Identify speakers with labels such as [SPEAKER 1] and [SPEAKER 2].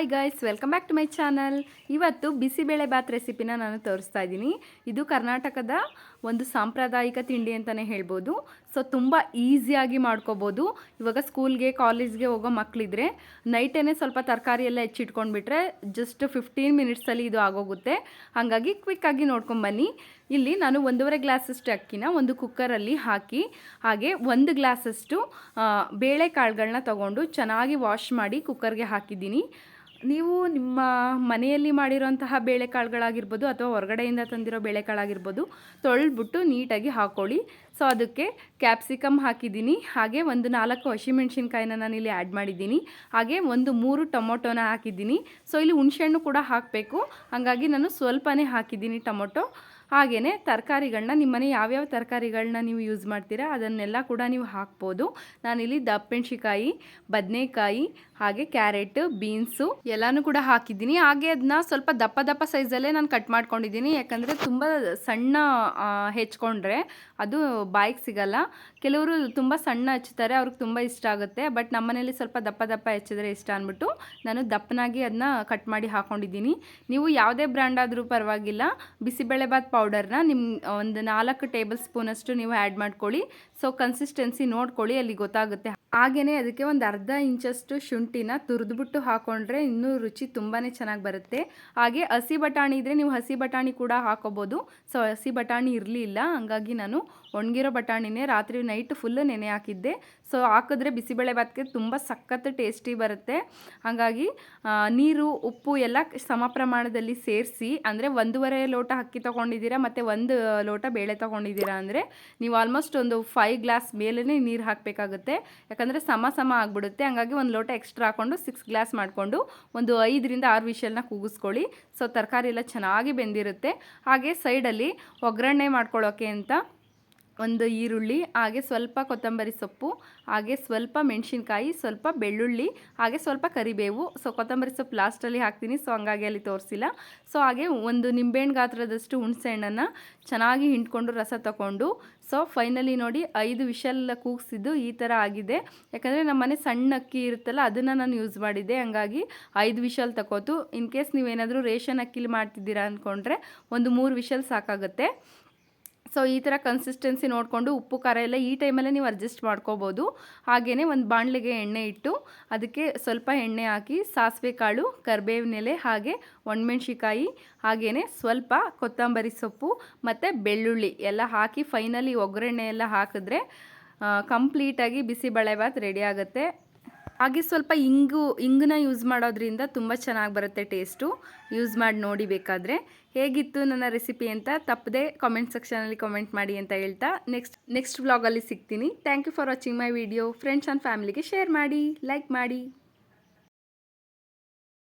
[SPEAKER 1] Hi guys welcome back to my channel ಇವತ್ತು ಬಿಸಿಬೇಳೆ ಬಾತ್ ರೆಸಿಪಿನ ನಾನು ತೋರಿಸ್ತಾ ಇದ್ದೀನಿ. ಇದು ಕರ್ನಾಟಕದ ಒಂದು ಸಾಂಪ್ರದಾಯಿಕ ತಿಂಡಿ ಅಂತಲೇ ಹೇಳ್ಬೋದು. ಸೊ ತುಂಬ ಈಸಿಯಾಗಿ ಮಾಡ್ಕೋಬೋದು. ಇವಾಗ ಸ್ಕೂಲ್ಗೆ ಕಾಲೇಜ್ಗೆ ಹೋಗೋ ಮಕ್ಕಳಿದ್ರೆ ನೈಟೇನೆ ಸ್ವಲ್ಪ ತರಕಾರಿ ಎಲ್ಲ ಹೆಚ್ಚಿಟ್ಕೊಂಡ್ಬಿಟ್ರೆ ಜಸ್ಟ್ ಫಿಫ್ಟೀನ್ ಮಿನಿಟ್ಸಲ್ಲಿ ಇದು ಆಗೋಗುತ್ತೆ. ಹಾಗಾಗಿ ಕ್ವಿಕ್ಕಾಗಿ ನೋಡ್ಕೊಂಬನ್ನಿ ಇಲ್ಲಿ ನಾನು ಒಂದೂವರೆ ಗ್ಲಾಸಷ್ಟು ಅಕ್ಕಿನ ಒಂದು ಕುಕ್ಕರಲ್ಲಿ ಹಾಕಿ, ಹಾಗೆ ಒಂದು ಗ್ಲಾಸಷ್ಟು ಬೇಳೆಕಾಳುಗಳನ್ನ ತಗೊಂಡು ಚೆನ್ನಾಗಿ ವಾಶ್ ಮಾಡಿ ಕುಕ್ಕರ್ಗೆ ಹಾಕಿದ್ದೀನಿ. ನೀವು ನಿಮ್ಮ ಮನೆಯಲ್ಲಿ ಮಾಡಿರೋಂತಹ ಬೇಳೆಕಾಳುಗಳಾಗಿರ್ಬೋದು ಅಥವಾ ಹೊರಗಡೆಯಿಂದ ತಂದಿರೋ ಬೇಳೆಕಾಳಾಗಿರ್ಬೋದು, ತೊಳೆದ್ಬಿಟ್ಟು ನೀಟಾಗಿ ಹಾಕ್ಕೊಳ್ಳಿ ಸೊ ಅದಕ್ಕೆ ಕ್ಯಾಪ್ಸಿಕಮ್ ಹಾಕಿದ್ದೀನಿ. ಹಾಗೆ ಒಂದು ನಾಲ್ಕು ಹಸಿಮೆಣ್ಸಿನ್ಕಾಯಿನ ಇಲ್ಲಿ ಆ್ಯಡ್ ಮಾಡಿದ್ದೀನಿ. ಹಾಗೆ ಒಂದು ಮೂರು ಟೊಮೊಟೊನ ಹಾಕಿದ್ದೀನಿ. ಸೊ ಇಲ್ಲಿ ಹುಣಸೆಹಣ್ಣು ಕೂಡ ಹಾಕಬೇಕು. ಹಾಗಾಗಿ ನಾನು ಸ್ವಲ್ಪನೇ ಹಾಕಿದ್ದೀನಿ ಟೊಮೊಟೊ. ಹಾಗೆಯೇ ತರಕಾರಿಗಳನ್ನ ನಿಮ್ಮನೆ ಯಾವ್ಯಾವ ತರಕಾರಿಗಳನ್ನ ನೀವು ಯೂಸ್ ಮಾಡ್ತೀರಾ, ಅದನ್ನೆಲ್ಲ ಕೂಡ ನೀವು ಹಾಕ್ಬೋದು. ನಾನಿಲ್ಲಿ ದಪ್ಪೆಣ್ಸಿಕಾಯಿ, ಬದನೆಕಾಯಿ, ಹಾಗೆ ಕ್ಯಾರೆಟ್, ಬೀನ್ಸು ಎಲ್ಲನೂ ಕೂಡ ಹಾಕಿದ್ದೀನಿ. ಹಾಗೆ ಅದನ್ನ ಸ್ವಲ್ಪ ದಪ್ಪ ದಪ್ಪ ಸೈಜಲ್ಲೇ ನಾನು ಕಟ್ ಮಾಡ್ಕೊಂಡಿದ್ದೀನಿ. ಯಾಕಂದರೆ ತುಂಬ ಸಣ್ಣ ಹೆಚ್ಕೊಂಡ್ರೆ ಅದು ಬಾಯಿಗೆ ಸಿಗಲ್ಲ. ಕೆಲವರು ತುಂಬ ಸಣ್ಣ ಹಚ್ಚುತ್ತಾರೆ ಅವ್ರಿಗೆ ತುಂಬ ಇಷ್ಟ ಆಗುತ್ತೆ. ಬಟ್ ನಮ್ಮನೇಲಿ ಸ್ವಲ್ಪ ದಪ್ಪ ದಪ್ಪ ಹೆಚ್ಚಿದ್ರೆ ಇಷ್ಟ ಅಂದ್ಬಿಟ್ಟು ನಾನು ದಪ್ಪನಾಗಿ ಅದನ್ನ ಕಟ್ ಮಾಡಿ ಹಾಕೊಂಡಿದ್ದೀನಿ. ನೀವು ಯಾವುದೇ ಬ್ರ್ಯಾಂಡ್ ಆದರೂ ಪರವಾಗಿಲ್ಲ. ಬಿಸಿಬೇಳೆಬಾತ್ ಪೌಡರ್ನ ನಿಮ್ಮ ಒಂದು ನಾಲ್ಕು ಟೇಬಲ್ ಸ್ಪೂನಷ್ಟು ನೀವು ಆ್ಯಡ್ ಮಾಡ್ಕೊಳ್ಳಿ. ಸೊ ಕನ್ಸಿಸ್ಟೆನ್ಸಿ ನೋಡ್ಕೊಳ್ಳಿ ಅಲ್ಲಿ ಗೊತ್ತಾಗುತ್ತೆ ಹಾಗೆಯೇ ಅದಕ್ಕೆ ಒಂದು ಅರ್ಧ ಇಂಚಷ್ಟು ಶುಂಠಿನ ತುರಿದ್ಬಿಟ್ಟು ಹಾಕೊಂಡ್ರೆ ಇನ್ನೂ ರುಚಿ ತುಂಬಾ ಚೆನ್ನಾಗಿ ಬರುತ್ತೆ. ಹಾಗೆ ಹಸಿ ಬಟಾಣಿ ಇದ್ದರೆ ನೀವು ಹಸಿ ಬಟಾಣಿ ಕೂಡ ಹಾಕೋಬೋದು. ಸೊ, ಹಸಿ ಬಟಾಣಿ ಇರಲಿಲ್ಲ, ಹಂಗಾಗಿ ನಾನು ಒಣಗಿರೋ ಬಟಾಣಿನೇ ರಾತ್ರಿ ನೈಟ್ ಫುಲ್ಲು ನೆನೆ ಹಾಕಿದ್ದೆ. ಸೊ, ಹಾಕಿದ್ರೆ ಬಿಸಿಬೇಳೆ ಭಾತ್ಗೆ ತುಂಬ ಸಖತ್ ಟೇಸ್ಟಿ ಬರುತ್ತೆ. ಹಾಗಾಗಿ ನೀರು, ಉಪ್ಪು ಎಲ್ಲ ಸಮ ಪ್ರಮಾಣದಲ್ಲಿ ಸೇರಿಸಿ, ಅಂದರೆ ಒಂದೂವರೆ ಲೋಟ ಅಕ್ಕಿ ತೊಗೊಂಡಿದ್ದೀರಾ ಮತ್ತು ಒಂದು ಲೋಟ ಬೇಳೆ ತೊಗೊಂಡಿದ್ದೀರಾ ಅಂದರೆ ನೀವು ಆಲ್ಮೋಸ್ಟ್ ಒಂದು ಫೈವ್ ಗ್ಲಾಸ್ ಮೇಲೇ ನೀರು ಹಾಕಬೇಕಾಗುತ್ತೆ. ಯಾಕಂದರೆ ಸಮ ಸಮ ಆಗಿಬಿಡುತ್ತೆ. ಹಂಗಾಗಿ ಒಂದು ಲೋಟ ಎಕ್ಸ್ಟ್ರಾ ಹಾಕ್ಕೊಂಡು ಸಿಕ್ಸ್ ಗ್ಲಾಸ್ ಮಾಡಿಕೊಂಡು ಒಂದು ಐದರಿಂದ ಆರು ವಿಷಲ್ನ ಕೂಗಿಸ್ಕೊಳ್ಳಿ. ಸೊ ತರಕಾರಿ ಎಲ್ಲ ಚೆನ್ನಾಗಿ ಬೆಂದಿರುತ್ತೆ. ಹಾಗೆ ಸೈಡಲ್ಲಿ ಒಗ್ಗರಣೆ ಮಾಡ್ಕೊಳ್ಳೋಕೆ ಅಂತ ಒಂದು ಈರುಳ್ಳಿ, ಹಾಗೆ ಸ್ವಲ್ಪ ಕೊತ್ತಂಬರಿ ಸೊಪ್ಪು, ಹಾಗೆ ಸ್ವಲ್ಪ ಮೆಣಸಿನ್ಕಾಯಿ, ಸ್ವಲ್ಪ ಬೆಳ್ಳುಳ್ಳಿ, ಹಾಗೆ ಸ್ವಲ್ಪ ಕರಿಬೇವು. ಸೊ ಕೊತ್ತಂಬರಿ ಸೊಪ್ಪು ಲಾಸ್ಟಲ್ಲಿ ಹಾಕ್ತೀನಿ. ಸೊ ಹಂಗಾಗಿ ಅಲ್ಲಿ ತೋರಿಸಿಲ್ಲ. ಸೊ ಹಾಗೆ ಒಂದು ನಿಂಬೆಹಣ್ಣು ಗಾತ್ರದಷ್ಟು ಹುಣಸೆಹಣ್ಣನ್ನು ಚೆನ್ನಾಗಿ ಹಿಂಡ್ಕೊಂಡು ರಸ ತಗೊಂಡು ಸೊ ಫೈನಲಿ ನೋಡಿ ಐದು ವಿಷಲ್ ಕೂಗಿಸಿದ್ದು ಈ ಥರ ಆಗಿದೆ. ಯಾಕಂದರೆ ನಮ್ಮ ಮನೆ ಸಣ್ಣ ಅಕ್ಕಿ ಇರುತ್ತಲ್ಲ, ಅದನ್ನು ನಾನು ಯೂಸ್ ಮಾಡಿದ್ದೆ. ಹಂಗಾಗಿ ಐದು ವಿಷಲ್ ತಗೋತು ಇನ್ ಕೇಸ್ ನೀವೇನಾದರೂ ರೇಷನ್ ಅಕ್ಕಿಲಿ ಮಾಡ್ತಿದ್ದೀರಾ ಅಂದ್ಕೊಂಡ್ರೆ ಒಂದು ಮೂರು ವಿಷಲ್ ಸಾಕಾಗುತ್ತೆ. ಸೊ ಈ ಥರ ಕನ್ಸಿಸ್ಟೆನ್ಸಿ ನೋಡಿಕೊಂಡು ಉಪ್ಪು, ಖಾರ ಎಲ್ಲ ಈ ಟೈಮಲ್ಲೇ ನೀವು ಅಡ್ಜಸ್ಟ್ ಮಾಡ್ಕೋಬೋದು. ಹಾಗೆಯೇ ಒಂದು ಬಾಣಲೆಗೆ ಎಣ್ಣೆ ಇಟ್ಟು ಅದಕ್ಕೆ ಸ್ವಲ್ಪ ಎಣ್ಣೆ ಹಾಕಿ ಸಾಸಿವೆ ಕಾಳು ಕರಿಬೇವಿನ ಎಲೆ ಹಾಗೆ ಒಣಮೆಣ್ಸಿಕಾಯಿ ಹಾಗೆಯೇ ಸ್ವಲ್ಪ ಕೊತ್ತಂಬರಿ ಸೊಪ್ಪು ಮತ್ತು ಬೆಳ್ಳುಳ್ಳಿ ಎಲ್ಲ ಹಾಕಿ ಫೈನಲಿ ಒಗ್ಗರಣೆ ಎಲ್ಲ ಹಾಕಿದ್ರೆ ಕಂಪ್ಲೀಟಾಗಿ ಬಿಸಿಬೇಳೆಭಾತ್ ರೆಡಿ ಆಗುತ್ತೆ. ಹಾಗೆ ಸ್ವಲ್ಪ ಇಂಗು ಇಂಗನ್ನ ಯೂಸ್ ಮಾಡೋದ್ರಿಂದ ತುಂಬ ಚೆನ್ನಾಗಿ ಬರುತ್ತೆ ಟೇಸ್ಟು ಯೂಸ್ ಮಾಡಿ ನೋಡಿ ಬೇಕಾದರೆ. ಹೇಗಿತ್ತು ನನ್ನ ರೆಸಿಪಿ ಅಂತ ತಪ್ಪದೆ ಕಾಮೆಂಟ್ ಸೆಕ್ಷನಲ್ಲಿ ಕಾಮೆಂಟ್ ಮಾಡಿ ಅಂತ ಹೇಳ್ತಾ ನೆಕ್ಸ್ಟ್ ನೆಕ್ಸ್ಟ್ ವ್ಲಾಗಲ್ಲಿ ಸಿಗ್ತೀನಿ. Thank you for watching my video friends and ಫ್ಯಾಮಿಲಿಗೆ ಶೇರ್ ಮಾಡಿ ಲೈಕ್ ಮಾಡಿ.